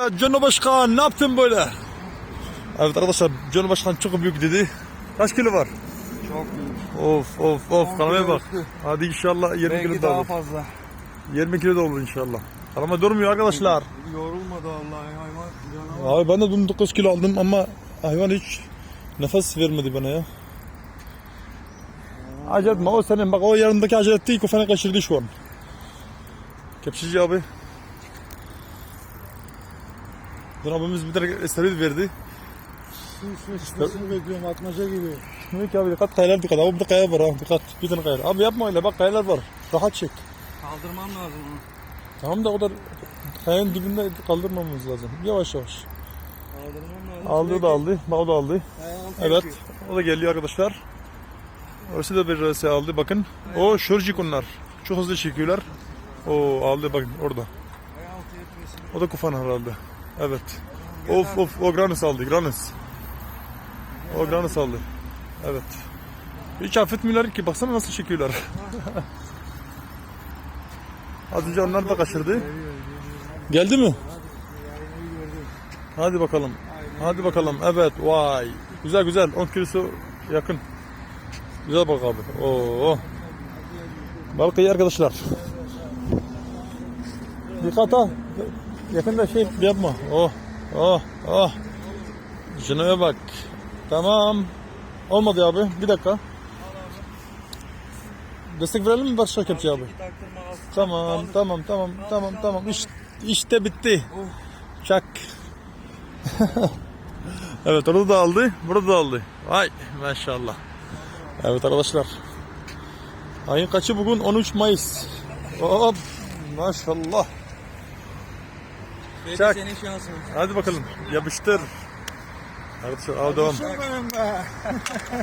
Evet Cano Başkan ne yaptın böyle? Evet arkadaşlar Cano Başkan çok büyük dedi. Kaç kilo var? Çok büyük. Of of of kanamaya bak. üstü. Hadi inşallah 20 Belki kilo da daha olur. fazla. 20 kilo da olur inşallah. Kanama durmuyor arkadaşlar. Yorulmadı Allah'ı hayvan. Abi ben de dün 9 kilo aldım ama hayvan hiç nefes vermedi bana ya. Acele etme o senin bak o yanındaki acele etti kafana kaçırdı şu an. Kepçici abi. Dün abimiz bir tane esteroid verdi. Su su çıkmasını bekliyorum atmaca gibi. Şimdi ki abi dikkat kayalar dikkat. Abi burada kaya var ha dikkat. Bir tane kaya. Abi yapma öyle bak kayalar var. Rahat çek. Kaldırmam lazım onu. Tamam da o kadar kayanın dibinde kaldırmamamız lazım. Yavaş yavaş. Kaldırmam lazım. Aldı da aldı. Bak o da aldı. Evet. O da geliyor arkadaşlar. Orası da bir RS aldı bakın. O şorjik onlar. Çok hızlı çekiyorlar. O aldı bakın orada. O da kufan herhalde. Evet. Of of o Granus aldı Granus. O Granus aldı. Evet. Hiç affetmiyorlar ki baksana nasıl çekiyorlar. Az önce onlar da kaçırdı. Geldi mi? Hadi bakalım. Hadi bakalım. Evet. Vay. Güzel güzel. 10 kilosu yakın. Güzel bak abi. Oo. Balık iyi arkadaşlar. Dikkat ha. Yakında şey yapma. Oh. Oh. Oh. Şuna bak. Tamam. Olmadı abi. Bir dakika. Destek verelim mi başka kepçe abi? Tamam, tamam, tamam, tamam, tamam. İşte, işte bitti. Çak. evet, orada da aldı, burada da aldı. Vay, maşallah. Evet arkadaşlar. Ayın kaçı bugün? 13 Mayıs. Hop, maşallah. Belki Çak. senin şansın. Hadi bakalım, yapıştır. Arkadaşlar, av devam. be.